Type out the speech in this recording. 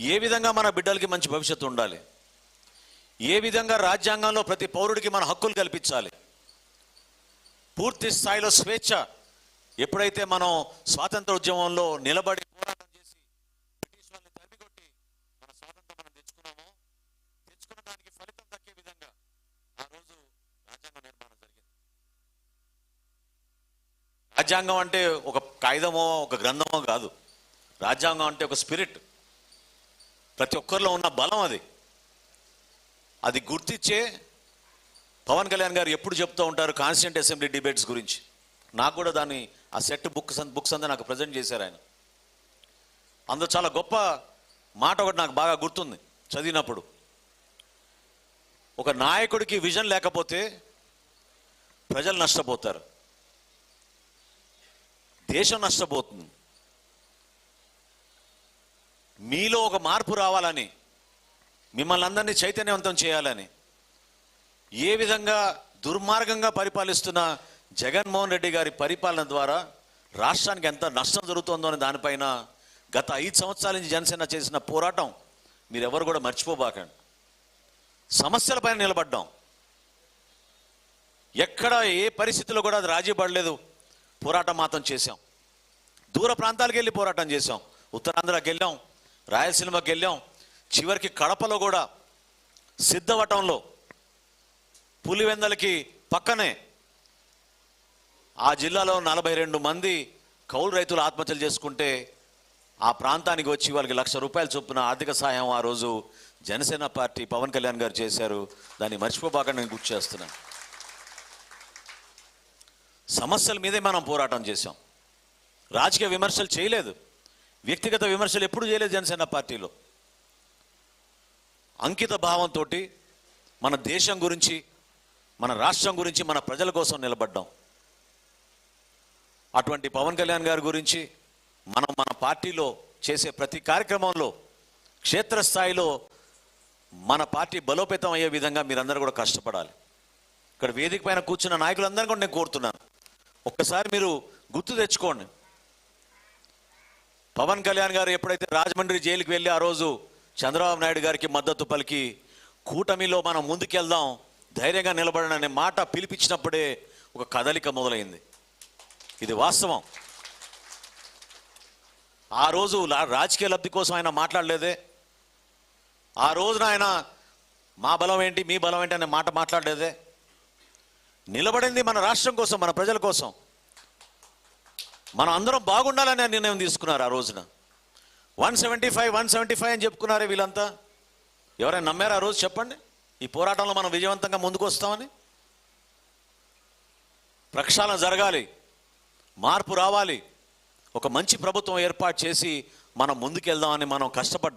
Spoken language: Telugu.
ఏ విధంగా మన బిడ్డలకి మంచి భవిష్యత్తు ఉండాలి? ఏ విధంగా రాజ్యాంగంలో ప్రతి పౌరుడికి మన హక్కులు కల్పించాలి? పూర్తి స్థాయిలో స్వేచ్ఛ ఎప్పుడైతే మనం స్వాతంత్ర ఉద్యమంలో నిలబడి పోరాటం చేసి బ్రిటిష్ వాళ్ళని తరిమికొట్టి మన స్వాతంత్రం మనం తెచ్చుకున్నామో తెచ్చుకున్న దానికి ఫలితం దక్కే విధంగా ఆ రోజు రాజ్యాంగ నిర్మాణం జరిగింది. రాజ్యాంగం అంటే ఒక కాగితమో ఒక గ్రంథమో కాదు. రాజ్యాంగం అంటే ఒక స్పిరిట్. ప్రతి ఒక్కరిలో ఉన్న బలం అది. అది గుర్తించే పవన్ కళ్యాణ్ గారు ఎప్పుడు చెప్తూ ఉంటారు కాన్స్టిట్యూంట్ అసెంబ్లీ డిబేట్స్ గురించి. నాకు కూడా దాన్ని ఆ సెట్ బుక్స్ బుక్స్ అంతా నాకు ప్రజెంట్ చేశారు ఆయన. అందులో చాలా గొప్ప మాట ఒకటి నాకు బాగా గుర్తుంది చదివినప్పుడు. ఒక నాయకుడికి విజన్ లేకపోతే ప్రజలు నష్టపోతారు. దేశం నష్టపోతుంది. మీలో ఒక మార్పు రావాలని మిమ్మల్ని అందరినీ చైతన్యవంతం చేయాలని ఏ విధంగా దుర్మార్గంగా పరిపాలిస్తున్న జగన్మోహన్ రెడ్డి గారి పరిపాలన ద్వారా రాష్ట్రానికి ఎంత నష్టం జరుగుతుందో అనే దానిపైన గత ఐదు సంవత్సరాల నుంచి జనసేన చేసిన పోరాటం మీరెవరు కూడా మర్చిపోబాకండి. సమస్యలపైన నిలబడ్డాం. ఎక్కడ ఏ పరిస్థితిలో కూడా అది రాజీ పడలేదు. పోరాటం మాత్రం చేశాం. దూర ప్రాంతాలకు వెళ్ళి పోరాటం చేశాం. ఉత్తరాంధ్రకి వెళ్ళాం. రాయలసీమకి వెళ్ళాం. చివరికి కడపలో కూడా సిద్ధవటంలో పులివెందలకి పక్కనే ఆ జిల్లాలో నలభై రెండు మంది కౌలు రైతులు ఆత్మహత్యలు చేసుకుంటే ఆ ప్రాంతానికి వచ్చి వాళ్ళకి లక్ష రూపాయలు చొప్పున ఆర్థిక సహాయం ఆ రోజు జనసేన పార్టీ పవన్ కళ్యాణ్ గారు చేశారు. దాన్ని మర్చిపోబాకండి నేను గుర్తు చేస్తున్నాను సమస్యల మీదే మనం పోరాటం చేశాం. రాజకీయ విమర్శలు చేయలేదు. వ్యక్తిగత విమర్శలు ఎప్పుడు చేయలేదు జనసేన పార్టీలో. అంకిత భావంతో మన దేశం గురించి మన రాష్ట్రం గురించి మన ప్రజల కోసం నిలబడ్డాం. అటువంటి పవన్ కళ్యాణ్ గారి గురించి మనం మన పార్టీలో చేసే ప్రతి కార్యక్రమంలో క్షేత్రస్థాయిలో మన పార్టీ బలోపేతం అయ్యే విధంగా మీరందరూ కూడా కష్టపడాలి. ఇక్కడ వేదిక పైన కూర్చున్న నాయకులందరూ కూడా నేను కోరుతున్నాను. ఒక్కసారి మీరు గుర్తు తెచ్చుకోండి. పవన్ కళ్యాణ్ గారు ఎప్పుడైతే రాజమండ్రి జైలుకి వెళ్ళి ఆ రోజు చంద్రబాబు నాయుడు గారికి మద్దతు పలికి కూటమిలో మనం ముందుకెళ్దాం ధైర్యంగా నిలబడని అనే మాట పిలిపించినప్పుడే ఒక కదలిక మొదలైంది. ఇది వాస్తవం. ఆ రోజు రాజకీయ లబ్ధి కోసం ఆయన మాట్లాడలేదే. ఆ రోజున ఆయన మా బలం ఏంటి మీ బలం ఏంటి అనే మాట మాట్లాడలేదే. నిలబడింది మన రాష్ట్రం కోసం మన ప్రజల కోసం. మనం అందరం బాగుండాలనే నిర్ణయం తీసుకున్నారు ఆ రోజున. One seventy five one seventy five అని చెప్పుకున్నారే వీళ్ళంతా? ఎవరైనా నమ్మారు ఆ రోజు? చెప్పండి. ఈ పోరాటంలో మనం విజయవంతంగా ముందుకు వస్తామని ప్రక్షాళన జరగాలి. మార్పు రావాలి. ఒక మంచి ప్రభుత్వం ఏర్పాటు చేసి మనం ముందుకెళ్దామని మనం కష్టపడ్డాం.